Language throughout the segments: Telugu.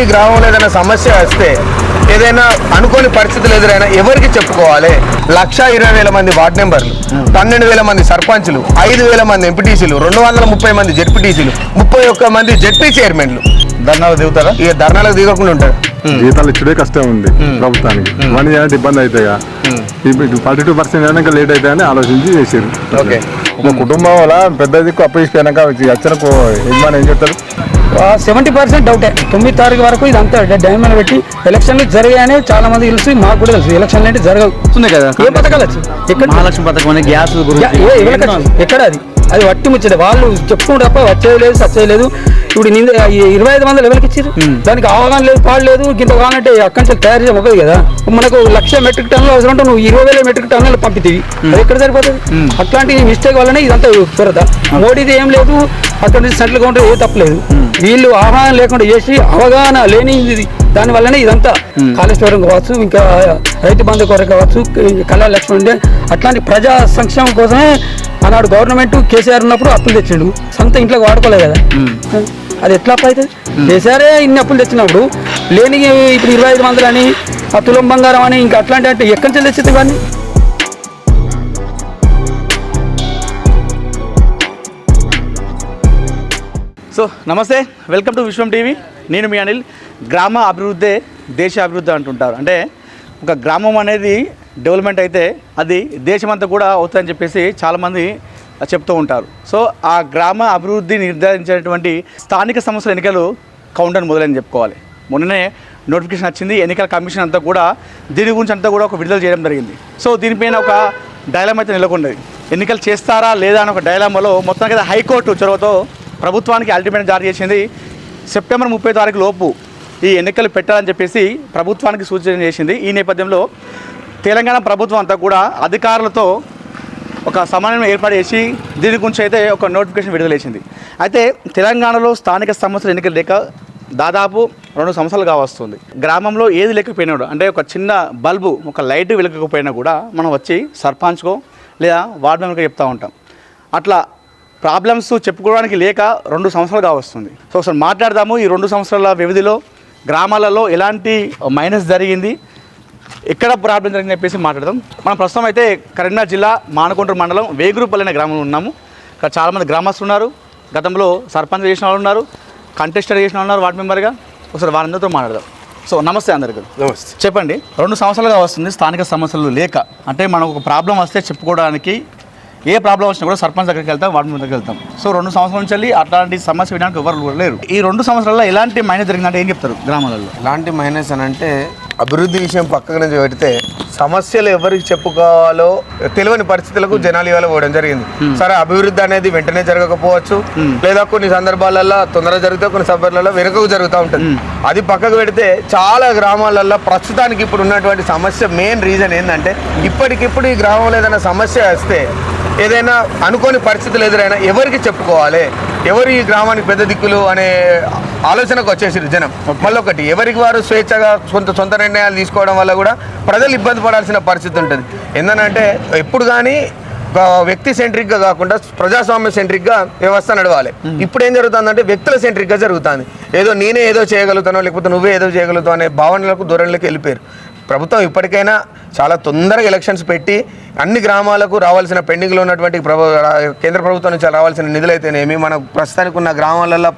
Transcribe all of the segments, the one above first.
ఈ గ్రామంలో ఏదైనా సమస్య వస్తే ఏదైనా అనుకోని పరిస్థితులు ఎదురైనా ఎవరికి చెప్పుకోవాలి? లక్ష ఇరవై వేల మంది వార్డు మెంబర్లు పన్నెండు వేల మంది సర్పంచులు ఐదు వేల మంది ఎంపీటీసీలు రెండు వందల ముప్పై మంది జెడ్పీటీసీలు ముప్పై ఒక్క మంది జెడ్పీ చైర్మన్లు. ధర్నాలు దిగుతారా? ఇక ధర్నాలకు దిగకుండా ఉంటారు. జీతాలు ఇచ్చుడే కష్టం ఉంది ప్రభుత్వానికి. మనీ ఇబ్బంది అవుతాయిగా ఫార్టీ టూ పర్సెంట్ ఇంకా లేట్ అవుతాయని ఆలోచించి చేసారు ఓకే. ఒక కుటుంబం వల్ల పెద్ద దిక్కు అప్పగిపోయినాక వచ్చిన యజమాని ఏం చెప్తారు సెవెంటీ పర్సెంట్ డౌటే తొమ్మిది తారీఖు వరకు ఇదంతా డైమండ్ పెట్టి ఎలక్షన్లు జరిగాయని చాలా మంది తెలుసు మాకు కూడా తెలుసు. ఎలక్షన్లు అంటే జరగవు. వస్తుంది కదా. ఏ పథకాలు వచ్చి ఎక్కడ? మహాలక్ష్మి పథకం అనే గ్యాస్? ఎక్కడ అది? అది వట్టి ముచ్చట. వాళ్ళు చెప్పుకుంటే తప్ప వచ్చేది లేదు సచ్చేది లేదు. ఇప్పుడు నింద ఇరవై ఐదు వందలు ఎవరికి ఇచ్చారు దానికి అవగాహన లేదు పాడు లేదు. ఇంత కావాలంటే అక్కడి నుంచి తయారు చేయ మొక్కదు కదా. మనకు లక్ష మెట్రిక్ టన్నులు అవసరం ఉంటే నువ్వు ఇరవై వేల మెట్రిక్ టన్నులు పంపితీవి. అది ఎక్కడ సరిపోతుంది? అట్లాంటి మిస్టేక్ వల్లనే ఇదంతా కొరత మోడీది ఏం లేదు. అక్కడ నుంచి సెంట్రల్ గవర్నమెంట్ ఏ తప్పలేదు వీళ్ళు అవగాహన లేకుండా చేసి అవగాహన లేని దాని వల్లనే ఇదంతా కాళేశ్వరం కావచ్చు ఇంకా రైతు బంధు కొరకు కావచ్చు కళ్యాణ లక్ష్మి ఉండే అట్లాంటి ప్రజా సంక్షేమం కోసమే ఆనాడు గవర్నమెంట్ కేసీఆర్ ఉన్నప్పుడు అప్పులు తెచ్చిండు. సొంత ఇంట్లోకి వాడుకోలేదు కదా. అది ఎట్లా అవుతుంది? కేసీఆరే ఇన్ని అప్పులు తెచ్చినప్పుడు లేని ఇప్పుడు ఇరవై ఐదు వందలు అని ఆ తులం బంగారం అని ఇంకా అట్లాంటి అంటే ఎక్కడి నుంచి తెచ్చింది కానీ సో నమస్తే వెల్కమ్ టు విశ్వం టీవీ. నేను మీ అనిల్. గ్రామ అభివృద్ధే దేశ అభివృద్ధి అంటుంటారు. అంటే ఒక గ్రామం అనేది డెవలప్మెంట్ అయితే అది దేశమంతా కూడా అవుతుందని చెప్పేసి చాలామంది చెప్తూ ఉంటారు. సో ఆ గ్రామ అభివృద్ధి నిర్ధారించినటువంటి స్థానిక సంస్థల ఎన్నికలు కౌంటర్ మొదలని చెప్పుకోవాలి. మొన్ననే నోటిఫికేషన్ వచ్చింది. ఎన్నికల కమిషన్ అంతా కూడా దీని గురించి అంతా కూడా ఒక విడుదల చేయడం జరిగింది. సో దీనిపైన ఒక డైలామ్ అయితే నెలకొన్నది. ఎన్నికలు చేస్తారా లేదా అని ఒక డైలామాలో మొత్తానికి హైకోర్టు చొరవతో ప్రభుత్వానికి అల్టిమేట్ జారీ చేసింది సెప్టెంబర్ ముప్పై తారీఖు లోపు ఈ ఎన్నికలు పెట్టాలని చెప్పేసి ప్రభుత్వానికి సూచన చేసింది. ఈ నేపథ్యంలో తెలంగాణ ప్రభుత్వం అంతా కూడా అధికారులతో ఒక సమన్వయం ఏర్పాటు చేసి దీని గురించి అయితే ఒక నోటిఫికేషన్ విడుదల చేసింది. అయితే తెలంగాణలో స్థానిక సంస్థల ఎన్నికలు లేక దాదాపు రెండు సంవత్సరాలు కావస్తుంది. గ్రామంలో ఏది లేకపోయినాడు అంటే ఒక చిన్న బల్బు ఒక లైట్ వెలగకపోయినా కూడా మనం వచ్చి సర్పంచ్కో లేదా వార్డు మెంబర్కో చెప్తూ ఉంటాం. అట్లా ప్రాబ్లమ్స్ చెప్పుకోవడానికి లేక రెండు సంవత్సరాలు కావస్తుంది సో ఒకసారి మాట్లాడదాము ఈ రెండు సంవత్సరాల వ్యవధిలో గ్రామాలలో ఎలాంటి మైనస్ జరిగింది ఎక్కడ ప్రాబ్లం జరిగిందని చెప్పేసి మాట్లాడదాం. మనం ప్రస్తుతం అయితే కరీంనగర్ జిల్లా మానకొండూరు మండలం వేగురుపల్లి అనే గ్రామంలో ఉన్నాము. ఇక్కడ చాలామంది గ్రామస్తులు ఉన్నారు. గతంలో సర్పంచ్ చేసిన వాళ్ళు ఉన్నారు కంటెస్టర్ చేసిన వాళ్ళు ఉన్నారు వార్డు మెంబర్గా. ఒకసారి వారందరితో మాట్లాడదాం. సో నమస్తే అందరికీ. నమస్తే. చెప్పండి రెండు సంవత్సరాలుగా వస్తుంది స్థానిక సమస్యలు లేక అంటే మనకు ఒక ప్రాబ్లం వస్తే చెప్పుకోవడానికి ఏ ప్రాబ్లం వచ్చినా కూడా సర్పంచ్ దగ్గరికి వెళ్తాం వార్డు దగ్గరికి వెళ్తాం. సో రెండు సంవత్సరాల నుంచి వెళ్ళి అట్లాంటి సమస్య వినడానికి ఎవరు లేరు. ఈ రెండు సంవత్సరాల్లో ఎలాంటి మైనస్ జరిగిందంటే ఏం చెప్తారు గ్రామాలలో? ఎలాంటి మైనస్ అని అంటే అభివృద్ధి విషయం పక్కన పెడితే సమస్యలు ఎవరికి చెప్పుకోవాలో తెలియని పరిస్థితులకు జనాలు ఇవాళ పోవడం జరిగింది. సరే అభివృద్ధి అనేది వెంటనే జరగకపోవచ్చు. లేదా కొన్ని సందర్భాలలో తొందరగా జరిగితే కొన్ని సందర్భాలలో వెనుకకు జరుగుతూ ఉంటుంది. అది పక్కకు పెడితే చాలా గ్రామాలలో ప్రస్తుతానికి ఇప్పుడు ఉన్నటువంటి సమస్య మెయిన్ రీజన్ ఏంటంటే ఇప్పటికిప్పుడు ఈ గ్రామంలో ఏదైనా సమస్య వస్తే ఏదైనా అనుకోని పరిస్థితులు ఎదురైనా ఎవరికి చెప్పుకోవాలి? ఎవరు ఈ గ్రామానికి పెద్ద దిక్కులు అనే ఆలోచనకు వచ్చేసారు జనం. మళ్ళీ ఒకటి ఎవరికి వారు స్వేచ్ఛగా సొంత సొంత నిర్ణయాలు తీసుకోవడం వల్ల కూడా ప్రజలు ఇబ్బంది పడాల్సిన పరిస్థితి ఉంటుంది. ఏంటంటే ఎప్పుడు కానీ వ్యక్తి సెంట్రిక్గా కాకుండా ప్రజాస్వామ్య సెంట్రిక్గా వ్యవస్థ నడవాలి. ఇప్పుడు ఏం జరుగుతుందంటే వ్యక్తుల సెంట్రిక్గా జరుగుతుంది. ఏదో నేనే ఏదో చేయగలుగుతానో లేకపోతే నువ్వే ఏదో చేయగలుగుతావు అనే భావనలకు ధోరణిలోకి వెళ్ళిపోయారు. ప్రభుత్వం ఇప్పటికైనా చాలా తొందరగా ఎలక్షన్స్ పెట్టి అన్ని గ్రామాలకు రావాల్సిన పెండింగ్లో ఉన్నటువంటి ప్రభు కేంద్ర ప్రభుత్వం నుంచి రావాల్సిన నిధులు అయితేనేమి మన ప్రస్తుతానికి ఉన్న గ్రామాలలో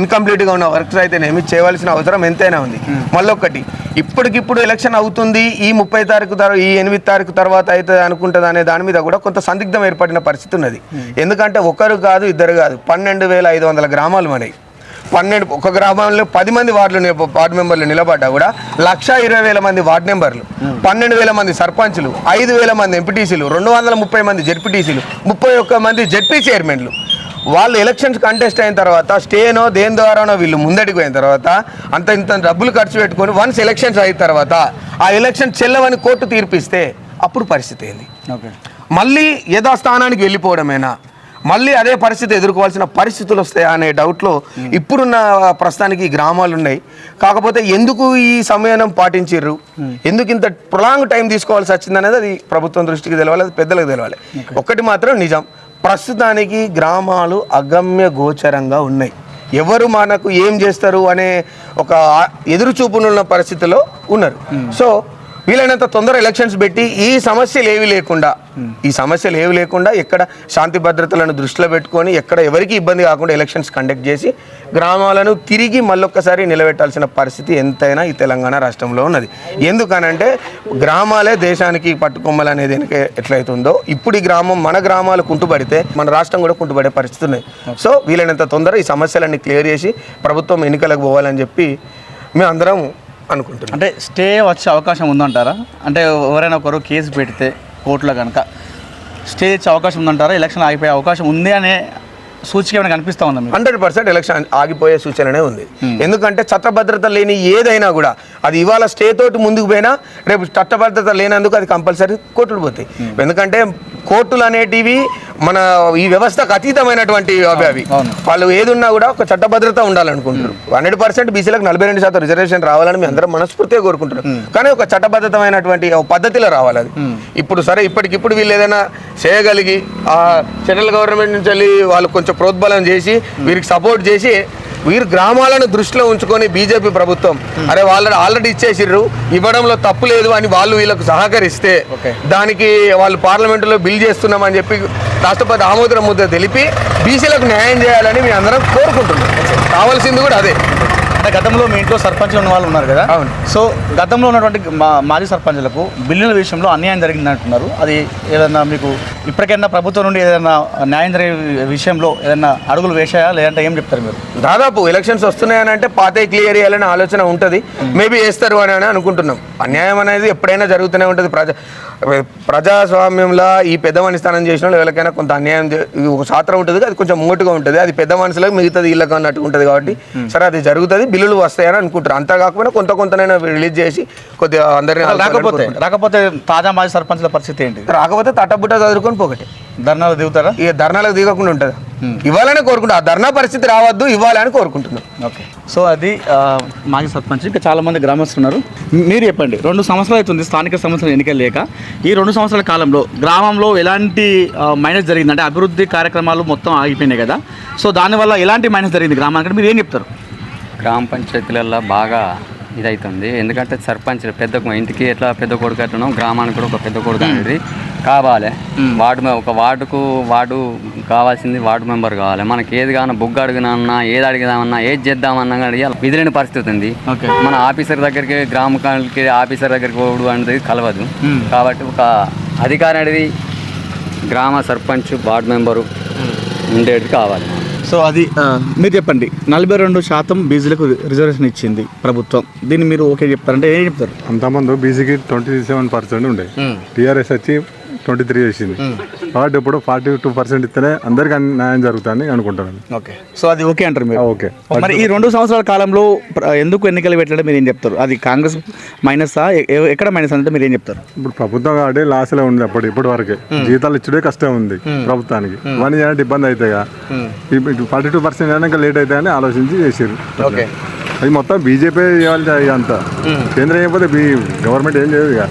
ఇన్కంప్లీట్గా ఉన్న వర్క్స్ అయితేనేమి చేయవలసిన అవసరం ఎంతైనా ఉంది. మళ్ళొక్కటి ఇప్పటికిప్పుడు ఎలక్షన్ అవుతుంది ఈ ముప్పై తారీఖు తర్వాత ఈ ఎనిమిది తారీఖు తర్వాత అయితే అనుకుంటుంది అనే దాని మీద కూడా కొంత సందిగ్ధం ఏర్పడిన పరిస్థితి ఉన్నది. ఎందుకంటే ఒకరు కాదు ఇద్దరు కాదు పన్నెండు వేల ఐదు వందల గ్రామాలు మనవి. పన్నెండు ఒక గ్రామంలో పది మంది వార్డులు వార్డు మెంబర్లు నిలబడ్డా కూడా లక్ష ఇరవై వేల మంది వార్డు మెంబర్లు పన్నెండు వేల మంది సర్పంచులు ఐదు వేల మంది ఎంపీటీసీలు రెండు వందల ముప్పై మంది జెడ్పీటీసీలు ముప్పై ఒక్క మంది జెడ్పీ చైర్మన్లు. వాళ్ళు ఎలక్షన్స్ కంటెస్ట్ అయిన తర్వాత స్టేనో దేని ద్వారానో వీళ్ళు ముందడికి పోయిన తర్వాత అంత ఇంత డబ్బులు ఖర్చు పెట్టుకొని వన్స్ ఎలక్షన్స్ అయిన తర్వాత ఆ ఎలక్షన్ చెల్లవని కోర్టు తీర్పిస్తే అప్పుడు పరిస్థితి ఏంది? ఓకే. మళ్ళీ యథాస్థానానికి వెళ్ళిపోవడమేనా? మళ్ళీ అదే పరిస్థితి ఎదుర్కోవాల్సిన పరిస్థితులు వస్తాయా అనే డౌట్లో ఇప్పుడున్న ప్రస్తుతానికి గ్రామాలు ఉన్నాయి. కాకపోతే ఎందుకు ఈ సమయం పాటించారు ఎందుకు ఇంత ప్రొలాంగ్ టైం తీసుకోవాల్సి వచ్చింది అనేది అది ప్రభుత్వం దృష్టికి తెలవాలి అది పెద్దలకు తెలవాలి. ఒక్కటి మాత్రం నిజం. ప్రస్తుతానికి గ్రామాలు అగమ్య గోచరంగా ఉన్నాయి. ఎవరు మనకు ఏం చేస్తారు అనే ఒక ఎదురు చూపునున్న పరిస్థితిలో ఉన్నారు. సో వీలైనంత తొందర ఎలక్షన్స్ పెట్టి ఈ సమస్యలు ఏవి లేకుండా ఈ సమస్యలు ఏవి లేకుండా ఎక్కడ శాంతి భద్రతలను దృష్టిలో పెట్టుకొని ఎక్కడ ఎవరికి ఇబ్బంది కాకుండా ఎలక్షన్స్ కండక్ట్ చేసి గ్రామాలను తిరిగి మళ్ళొక్కసారి నిలబెట్టాల్సిన పరిస్థితి ఎంతైనా ఈ తెలంగాణ రాష్ట్రంలో ఉన్నది. ఎందుకనంటే గ్రామాలే దేశానికి పట్టుకొమ్మలు అనేది వెనక ఎట్లయితుందో ఇప్పుడు ఈ గ్రామం మన గ్రామాలు కుంటుపడితే మన రాష్ట్రం కూడా కుంటుపడే పరిస్థితి ఉన్నాయి సో వీలైనంత తొందర ఈ సమస్యలన్నీ క్లియర్ చేసి ప్రభుత్వం ఎన్నికలకు పోవాలని చెప్పి మేము అందరం అనుకుంటున్నాం. అంటే స్టే వచ్చే అవకాశం ఉందంటారా? అంటే ఎవరైనా ఒకరు కేసు పెడితే కోర్టులో కనుక స్టే ఇచ్చే అవకాశం ఉందంటారా? ఎలక్షన్ ఆగిపోయే అవకాశం ఉంది అనే సూచిక ఏమైనా కనిపిస్తా ఉందా హండ్రెడ్ పర్సెంట్ ఎలక్షన్ ఆగిపోయే సూచననే ఉంది. ఎందుకంటే చట్టభద్రత లేని ఏదైనా కూడా అది ఇవాళ స్టే తోటి ముందుకు పోయినా రేపు చట్టభద్రత లేనందుకు అది కంపల్సరీ కోర్టులు పోతాయి. ఎందుకంటే కోర్టులు అనేటివి మన ఈ వ్యవస్థకు అతీతమైనటువంటి అవి అవి. వాళ్ళు ఏది ఉన్నా కూడా ఒక చట్టభద్రత ఉండాలనుకుంటారు హండ్రెడ్ పర్సెంట్ బీసీలకు నలభై రెండు శాతం రిజర్వేషన్ రావాలని మేము అందరం మనస్ఫూర్తిగా కోరుకుంటున్నాం. కానీ ఒక చట్టబద్ధతమైనటువంటి పద్ధతిలో రావాలి అది. ఇప్పుడు సరే ఇప్పటికిప్పుడు వీళ్ళు ఏదైనా చేయగలిగి ఆ సెంట్రల్ గవర్నమెంట్ నుంచి వెళ్ళి వాళ్ళు కొంచెం ప్రోద్బలం చేసి వీరికి సపోర్ట్ చేసి వీరు గ్రామాలను దృష్టిలో ఉంచుకొని బీజేపీ ప్రభుత్వం అరే వాళ్ళు ఆల్రెడీ ఇచ్చేసిర్రు ఇవ్వడంలో తప్పు లేదు అని వాళ్ళు వీళ్ళకు సహకరిస్తే. దానికి వాళ్ళు పార్లమెంటులో బిల్ చేస్తున్నామని చెప్పి రాష్ట్రపతి ఆమోదం ముద్ర తెలిపి బీసీలకు న్యాయం చేయాలని మేము అందరం కోరుకుంటున్నాం. కావాల్సింది కూడా అదే. గతంలో మీ ఇంట్లో సర్పంచ్ ఉన్న వాళ్ళు ఉన్నారు కదా? అవును. సో గతంలో ఉన్నటువంటి మా మాజీ సర్పంచ్లకు బిల్లుల విషయంలో అన్యాయం జరిగింది అంటున్నారు అది ఏదైనా మీకు ఇప్పటికైనా ప్రభుత్వం నుండి ఏదైనా న్యాయం జరిగే విషయంలో ఏదైనా అడుగులు వేసాయా లేదంటే ఏం చెప్తారు మీరు? దాదాపు ఎలక్షన్స్ వస్తున్నాయని అంటే పాతే క్లియర్ చేయాలనే ఆలోచన ఉంటుంది. మేబీ వేస్తారు అని అని అనుకుంటున్నాం. అన్యాయం అనేది ఎప్పుడైనా జరుగుతూనే ఉంటుంది. ప్రజా ప్రజాస్వామ్యంలో ఈ పెద్ద మనిషి స్థానం చేసిన వాళ్ళు ఎవరికైనా కొంత అన్యాయం ఒక శాస్త్రం ఉంటుంది అది కొంచెం ముంగటుగా ఉంటుంది. అది పెద్ద మనుషులకు మిగతాది ఇళ్ళకు అన్నట్టు ఉంటుంది కాబట్టి. సరే అది జరుగుతుంది బిల్లులు వస్తాయని అనుకుంటారు అంతా కాకపోయినా కొంత కొంతనైనా రిలీజ్ చేసి కొద్దిగా అందరినీ రాకపోతే రాకపోతే తాజా మాజీ సర్పంచ్ల పరిస్థితి ఏంటి? రాకపోతే తట్టబుట్ట చదువుకొని పోకటి ధర్నాలు దిగుతారా? ఇక ధర్నాలకు దిగకుండా ఉంటుంది. ఇవ్వాలని కోరుకుంటాం ఆ ధర్నా పరిస్థితి రావద్దు ఇవ్వాలని కోరుకుంటున్నాం. ఓకే. సో అది మాజీ సర్పంచ్. ఇంకా చాలా మంది గ్రామస్తులు ఉన్నారు. మీరు చెప్పండి రెండు సంవత్సరాలు అవుతుంది స్థానిక సంస్థలు ఎన్నికలు లేక. ఈ రెండు సంవత్సరాల కాలంలో గ్రామంలో ఎలాంటి మైనస్ జరిగింది? అంటే అభివృద్ధి కార్యక్రమాలు మొత్తం ఆగిపోయినాయి కదా. సో దానివల్ల ఎలాంటి మైనస్ జరిగింది గ్రామానికి? మీరు ఏం చెప్తారు? గ్రామ పంచాయతీలలో బాగా ఇదవుతుంది ఎందుకంటే సర్పంచ్ పెద్ద ఇంటికి ఎట్లా పెద్ద కొడుకు ఎట్లనో గ్రామానికి కూడా ఒక పెద్ద కొడుకు అనేది కావాలి. వార్డు ఒక వార్డుకు వార్డు కావాల్సింది వార్డు మెంబర్ కావాలి. మనకి ఏది కావాలన్నా బుగ్గ అడిగినా ఏది అడిగిదామన్నా ఏది చేద్దామన్నా కానీ విధులేని పరిస్థితి ఉంది. మన ఆఫీసర్ దగ్గరికి గ్రామకానికి ఆఫీసర్ దగ్గరికి పోవడం అనేది కలవదు. కాబట్టి ఒక అధికారి అనేది గ్రామ సర్పంచ్ వార్డు మెంబరు ఉండేది కావాలి. సో అది మీరు చెప్పండి. నలభై రెండు శాతం బీజీలకు రిజర్వేషన్ ఇచ్చింది ప్రభుత్వం. దీన్ని మీరు ఓకే చెప్తారంటే ఏం చెప్తారు? అంతమంది బీసీకి ట్వంటీ సెవెన్ పర్సెంట్ ఉండే. టీఆర్ఎస్ వచ్చి ట్వంటీ త్రీ చేసింది కాబట్టి ఇప్పుడు ఫార్టీ టూ పర్సెంట్ ఇస్తేనే అందరికీ న్యాయం జరుగుతుందని అనుకుంటున్నాను. ఓకే. సో అది ఓకే అంటారు మీరు? ఓకే. మరి ఈ రెండు సంవత్సరాల కాలంలో ఎందుకు ఎన్నికలు పెట్టడం మీరు ఏం చెప్తారు? అది కాంగ్రెస్ మైనసా? ఎక్కడ మైనస్ అంటే మీరు ఏం చెప్తారు? ఇప్పుడు ప్రభుత్వం కాబట్టి లాస్లో ఉంది అప్పుడు ఇప్పటి వరకే. జీతాలు ఇచ్చుడే కష్టం ఉంది ప్రభుత్వానికి. వన్ ఇయర్ ఇబ్బంది అవుతాయిగా ఫార్టీ టూ పర్సెంట్ అయినా లేట్ అవుతాయని ఆలోచించి చేసారు ఓకే. అది మొత్తం బీజేపీ చేయాలి అంతా. కేంద్రం చేయకపోతే బీ గవర్నమెంట్ ఏం చేయదు ఇక.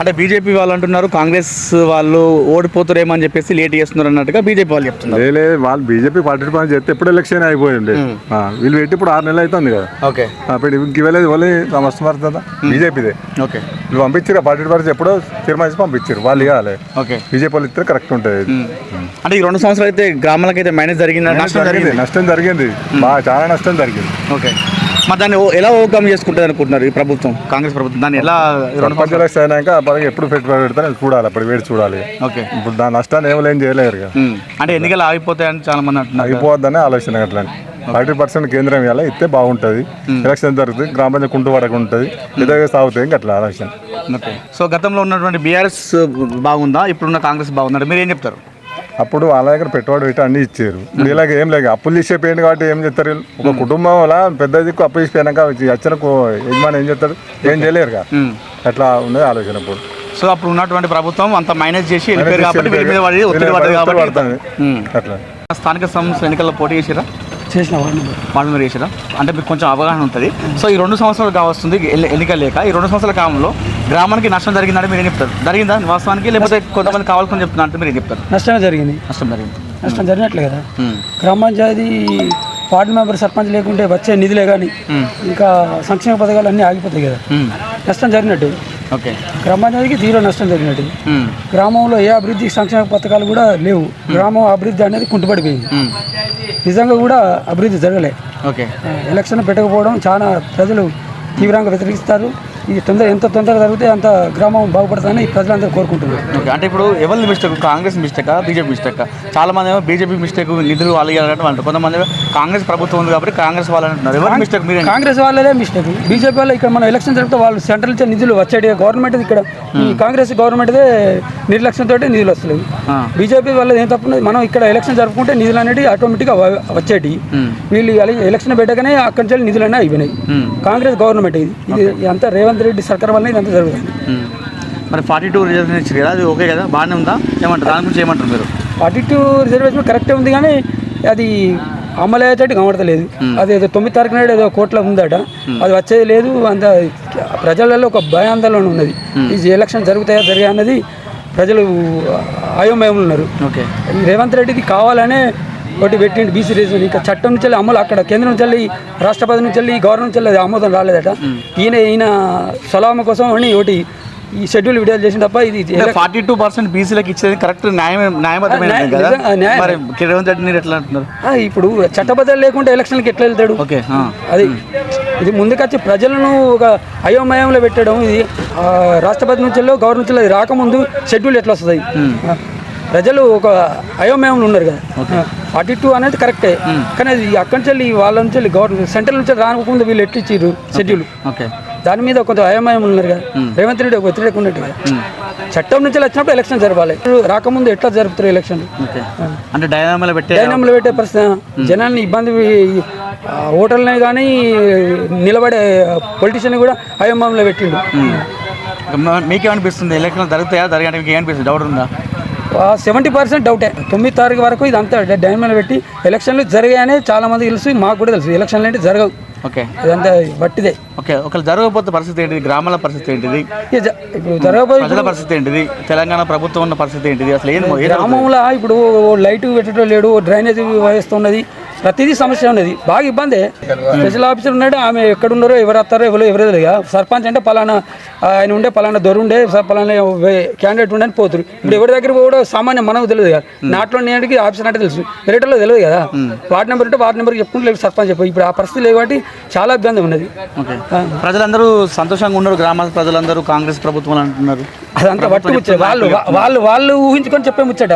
అంటే బీజేపీ వాళ్ళు అంటున్నారు కాంగ్రెస్ వాళ్ళు ఓడిపోతారేమో అని చెప్పేసి లేట్ చేస్తున్నారు అన్నట్టుగా బీజేపీ వాళ్ళు చెప్తున్నారు. లే, లే వాళ్ళు బీజేపీ పార్టీ పని చేస్తే ఎప్పుడు ఎలక్షన్ అయిపోయి ఉండే ఆ, వీళ్ళు పెట్టి ఇప్పుడు ఆరు నెలలు అవుతుంది కదా. ఓకే. అప్పుడు ఇంక ఇవ్వలేదు వాళ్ళు మస్తు మారుతుందా బీజేపీదే. ఓకే. వీళ్ళు పంపించారు పార్టీ పని ఎప్పుడో తీర్మానించి పంపించారు వాళ్ళు ఇవ్వాలి. ఓకే. బీజేపీ వాళ్ళు ఇస్తే కరెక్ట్ ఉంటుంది. అంటే ఈ రెండు సంవత్సరాలు అయితే గ్రామాలకు అయితే మైనస్ జరిగింది నష్టం జరిగింది జరిగింది? నష్టం జరిగింది. బాగా చాలా నష్టం జరిగింది. ఓకే. మరి దాన్ని ఎలా ఓవర్కమ్ చేసుకుంటుంది అనుకుంటున్నారు ఈ ప్రభుత్వం కాంగ్రెస్ ప్రభుత్వం? దాన్ని ఎలా సర్పంచ్ ఎలక్షన్ అయినాక బాగా ఎప్పుడు పెట్టుబడి పెడతారో చూడాలి అప్పుడు వేడి చూడాలి. ఓకే. ఇప్పుడు దాని నష్టాన్ని ఏమో ఏం చేయలేరు. అంటే ఎన్నికలు ఆగిపోతాయని చాలా మంది అంటున్నారు కదా. అయిపోవద్దనే ఆలోచన అట్లా. ఫార్టీ పర్సెంట్ కేంద్రం ఇవ్వాలి? ఇస్తే బాగుంటుంది. ఎలక్షన్ జరుగుతుంది గ్రామ పంచాయతీ కుంటు పడక ఉంటుంది. ఇదే సాగుతాయి ఇంకా అట్లా ఆలోచన. సో గతంలో ఉన్నటువంటి బీఆర్ఎస్ బాగుందా? ఇప్పుడున్న కాంగ్రెస్ బాగుందా? మీరు ఏం చెప్తారు? అప్పుడు వాళ్ళ దగ్గర పెట్టుబడి పెట్టి అన్ని ఇచ్చారు. ఇలాగ ఏం లేక అప్పులు తీసేపోయింది కాబట్టి ఏం చేస్తారు వీళ్ళు? ఒక కుటుంబం వల్ల పెద్ద దిక్కు అప్పు తీసిపోయినాక వచ్చి వచ్చిన యజమాని ఏం చేస్తారు ఏం చేయలేరు అట్లా ఉన్నది ఆలోచన ఇప్పుడు. సో అప్పుడు ఉన్నటువంటి ప్రభుత్వం అంత మైనస్ చేసి. అట్లా. స్థానిక సంస్థ ఎన్నికల్లో పోటీ చేసిరా? చేసిన వాడిని వాళ్ళు మీరు చేసిరా? అంటే మీకు కొంచెం అవగాహన ఉంటుంది. సో ఈ రెండు సంవత్సరాలు కావస్తుంది ఎన్ని- ఎన్నికలు లేక. ఈ రెండు సంవత్సరాల కాలంలో గ్రామానికి నష్టం జరిగిందంటే మీరు ఏం చెప్తారు? జరిగిందా? వాస్తవానికి లేకపోతే కొంతమంది కావాలని చెప్తున్నా అంటే మీరు ఏం చెప్తారు? నష్టమే జరిగింది. నష్టం జరిగింది. నష్టం జరిగినట్లే కదా. గ్రామ పంచాయతీ వార్డు మెంబర్ సర్పంచ్ లేకుంటే వచ్చే నిధులే కానీ ఇంకా సంక్షేమ పథకాలు అన్నీ ఆగిపోతాయి కదా. నష్టం జరిగినట్టు. ఓకే. గ్రామ పంచాయతీకి తీవ్ర నష్టం జరిగినట్టు. గ్రామంలో ఏ అభివృద్ధి సంక్షేమ పథకాలు కూడా లేవు. గ్రామం అభివృద్ధి అనేది కుంటుపడిపోయింది. నిజంగా కూడా అభివృద్ధి జరగలే. ఓకే. ఎలక్షన్ పెట్టకపోవడం చాలా ప్రజలు తీవ్రంగా వ్యతిరేకిస్తారు. ఇది తొందర ఎంత తొందరగా జరిగితే అంత గ్రామం బాగుపడుతుందని ప్రజలందరూ కోరుకుంటున్నారు. ఓకే అంటే ఇప్పుడు ఎవరి మిస్టేక్ కాంగ్రెస్ మిస్టేకా బీజేపీ మిస్టేకా చాలా మంది ఏమో బీజేపీ మిస్టేక్ నిధులు వాళ్ళు ఇవ్వాలంటే అంటారు. కొంతమంది కాంగ్రెస్ ప్రభుత్వం ఉంది కాబట్టి కాంగ్రెస్ వాళ్ళు అంటున్నారు. ఎవరి మిస్టేక్ మీరే కాంగ్రెస్ వాళ్ళదే మిస్టేక్ బీజేపీ వాళ్ళు ఇక్కడ మన ఎలక్షన్ జరిగితే వాళ్ళు సెంట్రల్ నుంచి నిధులు వచ్చేటి గవర్నమెంట్ ఇక్కడ ఈ కాంగ్రెస్ గవర్నమెంట్దే నిర్లక్ష్యంతో నిధులు వస్తలేవు. ఆ. బీజేపీ వాళ్ళది ఏం తప్పున్నది మనం ఇక్కడ ఎలక్షన్ జరుపుకుంటే నిధులు అనేవి ఆటోమేటిక్గా వచ్చేటి. వీళ్ళు ఎల- ఎలక్షన్ పెట్టగానే అక్కడి నుంచి నిధులు అనేవి అయిపోయినాయి. కాంగ్రెస్ గవర్నమెంట్ ఇది. ఇది అంతా రేవంత్ రెడ్డి సర్కార్ వల్ల ఇదంతా జరుగుతుంది. మరి ఫార్టీ టూ రిజర్వేషన్ ఇచ్చారు కదా అది ఓకే కదా? బాగానే ఉందా? ఏమంటారు? దాని గురించి ఏమంటారు మీరు? ఫార్టీ టూ రిజర్వేషన్ కరెక్టే ఉంది కానీ అది అమలు అయ్యేటట్టు కనబడతలేదు. అది ఏదో తొమ్మిది తారీఖు నాడు ఏదో కోట్ల ఉందట. అది వచ్చేది లేదు అంత ప్రజలలో ఒక భయాందోళన ఉన్నది. ఈ ఎలక్షన్ జరుగుతాయా జరిగా అన్నది ప్రజలు అయోమయంలో ఉన్నారు. ఓకే. రేవంత్ రెడ్డిది కావాలనే ఒకటి పెట్టిండు బీసీ రిజర్వేషన్ ఇంకా చట్టం నుంచి వెళ్ళి అమలు అక్కడ కేంద్రం నుంచి వెళ్ళి రాష్ట్రపతి నుంచి వెళ్ళి గవర్నమెంట్ నుంచి వెళ్ళి ఆమోదం రాలేదట. ఈయన ఈయన సలామ కోసం అని ఒకటి ఈ షెడ్యూల్ విడుదల చేసిన తప్ప ఇది ఫార్టీ టూ పర్సెంట్ బీసీలకు ఇచ్చేది కరెక్ట్ న్యాయం న్యాయబద్ధమైన ఇప్పుడు చట్టబద్ధం లేకుండా ఎలక్షన్కి ఎట్లా వెళ్తాడు. అది ఇది ముందుకొచ్చి ప్రజలను ఒక అయోమయంలో పెట్టడం ఇది రాష్ట్రపతి నుంచి గవర్నమెంట్ రాకముందు షెడ్యూల్ ఎట్లా వస్తుంది? ప్రజలు ఒక అయోమయంలో ఉన్నారు కదా. ఫార్టీ టూ అనేది కరెక్టే. కానీ అది అక్కడి నుంచి వెళ్ళి వాళ్ళ నుంచి వెళ్ళి గవర్నమెంట్ సెంట్రల్ నుంచి రాకముందు వీళ్ళు ఎట్లు ఇచ్చారు షెడ్యూల్. ఓకే. దాని మీద కొంత అయోమయం ఉన్నారు కదా. రేవంత్ రెడ్డి ఒక వ్యతిరేక ఉన్నట్టు కదా. చట్టం నుంచి వచ్చినప్పుడు ఎలక్షన్ జరపాలి రాకముందు ఎట్లా జరుపుతారు ఎలక్షన్? అంటే డైనామాలో పెట్టే డైనమ్లో పెట్టే పరిస్థితి జనాల్ని ఇబ్బంది ఓటర్లనే కానీ నిలబడే పొలిటీషియన్ కూడా అయోమయంలో పెట్టిండు. మీకేమనిపిస్తుంది? ఎలక్షన్ జరుగుతాయా జరగడానికి మీకు ఏమనిపిస్తుంది? డౌట్ ఉందా? సెవెంటీ పర్సెంట్ డౌటే తొమ్మిది తారీఖు వరకు ఇదంతా డైమండ్లో పెట్టి ఎలక్షన్లు జరిగాయనే చాలా మంది తెలుసు మాకు కూడా తెలుసు. ఎలక్షన్లు అంటే జరగవు. ఓకే. ఇదంతా వట్టిదే. ఓకే ఒకవేళ జరగకపోతే పరిస్థితి ఏంటిది? గ్రామాల పరిస్థితి ఏంటిది? ఇప్పుడు ప్రజల పరిస్థితి ఏంటిది? తెలంగాణ ప్రభుత్వం ఉన్న పరిస్థితి ఏంటిది? అసలు ఏం గ్రామంలో ఇప్పుడు లైట్ పెట్టడం లేడు డ్రైనేజ్ వ్యవస్థ ఉన్నది. ప్రతిదీ సమస్య ఉన్నది. బాగా ఇబ్బంది. స్పెషల్ ఆఫీసర్ ఉన్నాడు ఆమె ఎక్కడ ఉన్నారో ఎవరు వస్తారో ఎవరో ఎవరో తెలియదు. సర్పంచ్ అంటే పలానా ఆయన ఉండే పలానా దొర ఉండే పలానా క్యాండిడేట్ ఉండే అని పోతురు. ఇప్పుడు ఎవరి దగ్గర కూడా సామాన్యం మనకు తెలియదు కదా. నాట్లో నేటికి ఆఫీసర్ అంటే తెలుసు. వేరేటలో తెలియదు కదా. వార్డు నెంబర్ ఉంటే వార్డు నెంబర్ చెప్పుకుంటే లేదు సర్పంచ్ చెప్పు. ఇప్పుడు ఆ పరిస్థితి లేదు కాబట్టి చాలా ఇబ్బంది ఉన్నది. ప్రజలందరూ సంతోషంగా ఉన్నారు. గ్రామాల ప్రజలందరూ కాంగ్రెస్ ప్రభుత్వం అంటున్నారు. అదంతా ముచ్చట. వాళ్ళు వాళ్ళు వాళ్ళు ఊహించుకొని చెప్పే ముచ్చట.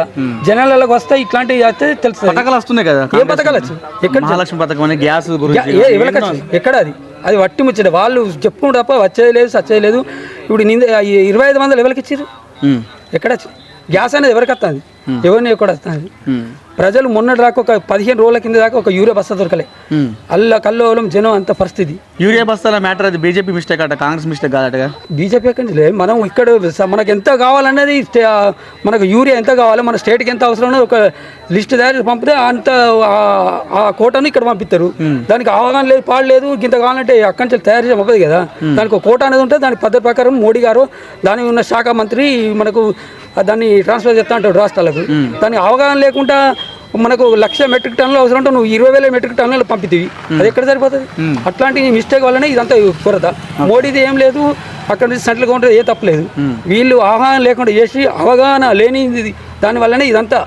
జనాలకు వస్తే ఇట్లాంటివి అయితే తెలుస్తుంది. పథకాలు వస్తున్నాయి కదా ఏం పథకాలు వచ్చాయి? ఎక్కడ మహాలక్ష్మి పథకం అని గ్యాస్ గురించి? ఎక్కడ అది? అది వట్టి ముచ్చట. వాళ్ళు చెప్పుకుంటూ తప్ప వచ్చేది లేదు సచ్చేది లేదు. ఇప్పుడు నింద ఇరవై ఐదు వందలు ఎవరికి ఇచ్చారు ఎక్కడ గ్యాస్ అనేది ఎవరికి వస్తుంది? ఎవరిని ఎక్కడ వస్తుంది ఉమ్, ప్రజలు మొన్నటి దాకా ఒక పదిహేను రోజుల కింద దాకా ఒక యూరియా బస్తా దొరకలే. ఉమ్. అల్ల కల్లోలం జనం అంత పరిస్థితి. యూరియా బస్తాల మ్యాటర్ అది బీజేపీ మిస్టేక్ అట కాంగ్రెస్ మిస్టేక్ కాదటగా? బీజేపీ లేదు మనం ఇక్కడ మనకు ఎంత ఆ, మనకు యూరియా ఎంత కావాలి మన స్టేట్కి ఎంత అవసరం ఉన్నదో ఒక లిస్ట్ తయారు పంపితే అంత ఆ- కోటాను ఇక్కడ పంపిస్తారు దానికి అవగాహన లేదు పాడు లేదు ఇంత కావాలంటే అక్కడి నుంచి తయారు చేయడం కదా. దానికి ఒక కోట అనేది ఉంటే దాని పద్ధతి ప్రకారం మోడీ గారు దాని ఉన్న శాఖ మంత్రి మనకు దాన్ని ట్రాన్స్ఫర్ చేస్తా అంటాడు రాష్ట్రాలకు. దానికి అవగాహన లేకుండా మనకు లక్ష మెట్రిక్ టన్నులు అవసరం ఉంటే నువ్వు ఇరవై వేల మెట్రిక్ టన్నులు పంపితివి. అది ఎక్కడ సరిపోతుంది? అట్లాంటి మిస్టేక్ వల్లనే ఇదంతా కొరత. మోడీది ఏం లేదు అక్కడ నుంచి సెంట్రల్ గవర్నమెంట్ ఏ తప్పలేదు వీళ్ళు అవగాహన లేకుండా చేసి అవగాహన లేని ఇది దాని వల్లనే ఇదంతా.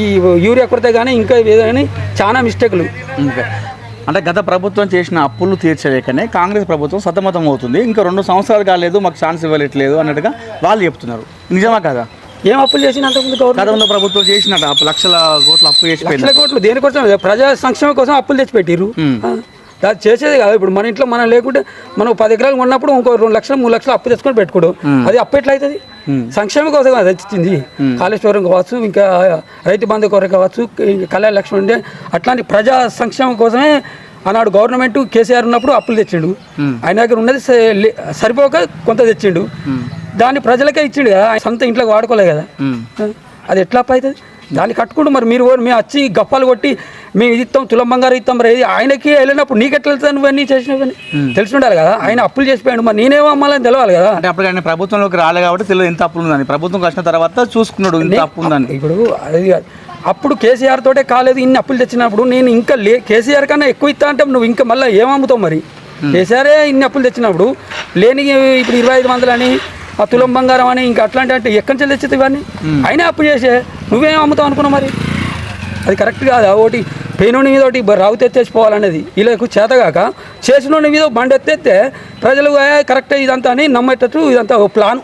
ఈ యూరియా కొరత కానీ ఇంకా ఏదైనా చాలా మిస్టేక్లు ఇంకా. అంటే గత ప్రభుత్వం చేసిన అప్పులు తీర్చలేకనే కాంగ్రెస్ ప్రభుత్వం సతమతం అవుతుంది. ఇంకా రెండు సంవత్సరాలు కాలేదు మాకు ఛాన్స్ ఇవ్వట్లేదు అన్నట్టుగా వాళ్ళు చెప్తున్నారు. నిజమా కదా? ఏం అప్పులు చేసిన గతంలో ప్రభుత్వం చేసినట్టు లక్షల కోట్ల అప్పు లక్షల కోట్లు దేనికోసం ప్రజా సంక్షేమం కోసం అప్పులు తెచ్చిపెట్టిర్రు. ఆ, అది చేసేది కాదు. ఇప్పుడు మన ఇంట్లో మనం లేకుంటే మనం పది ఎకరాలు కొన్నప్పుడు ఇంకో రెండు లక్షలు మూడు లక్షలు అప్పు తెచ్చుకొని పెట్టుకోడు. అది అప్పు ఎట్లా అవుతుంది సంక్షేమం కోసం అది తెచ్చింది కాళేశ్వరం కావచ్చు ఇంకా రైతు బంధు కొరకు కావచ్చు ఇంకా కళ్యాణ లక్ష్మి ఉండే అట్లాంటి ప్రజా సంక్షేమం కోసమే ఆనాడు గవర్నమెంట్ కేసీఆర్ ఉన్నప్పుడు అప్పులు తెచ్చిండు. ఆయన దగ్గర ఉన్నది సరిపోక కొంత తెచ్చిండు. దాన్ని ప్రజలకే ఇచ్చిండు కదా. ఆయన సొంత ఇంట్లోకి వాడుకోలేదు కదా. అది ఎట్లా అప్పు అవుతుంది దాన్ని కట్టుకుంటూ మరి మీరు మేము వచ్చి గప్పాలు కొట్టి మేము ఇది ఇస్తాం తులం బంగారు ఇస్తాం మరి ఇది ఆయనకి వెళ్ళినప్పుడు నీకు ఎట్లా వెళ్తాను ఇవన్నీ చేసినవన్నీ తెలిసి ఉండాలి కదా? ఆయన అప్పులు చేసిపోయాడు. మరి నేనేమో అమ్మాలని తెలవాలి కదా? అంటే అప్పుడు ఆయన ప్రభుత్వంలోకి రాలే కాబట్టి తెలియదు ఎంత అప్పులు ఉందని. ప్రభుత్వం వచ్చిన తర్వాత చూసుకున్నాడు ఇంత అప్పు ఉందని. ఇప్పుడు అది అప్పుడు కేసీఆర్ తోటే కాలేదు ఇన్ని అప్పులు తెచ్చినప్పుడు. నేను ఇంకా లే కేసీఆర్ కన్నా ఎక్కువ ఇస్తా అంటే నువ్వు ఇంకా మళ్ళీ ఏం అమ్ముతావు మరి? కేసీఆరే ఇన్ని అప్పులు తెచ్చినప్పుడు లేని ఇప్పుడు ఇరవై ఐదు వందలని ఆ తులం బంగారం అని ఇంకా అట్లాంటి అంటే ఎక్కడి నుంచి తెచ్చింది ఇవన్నీ? అయినా అప్పు చేసే. నువ్వేం అమ్ముతావు అనుకున్నావు మరి? అది కరెక్ట్ కాదు? ఒకటి పెయినోని మీద ఒకటి రావు తెచ్చేసిపోవాలనేది వీళ్ళకు చేతగాక చేసినోని మీద బండి ఎత్తేస్తే ప్రజలు కరెక్ట్ ఇదంతా అని నమ్మేటట్టు ఇదంతా ఒక ప్లాన్.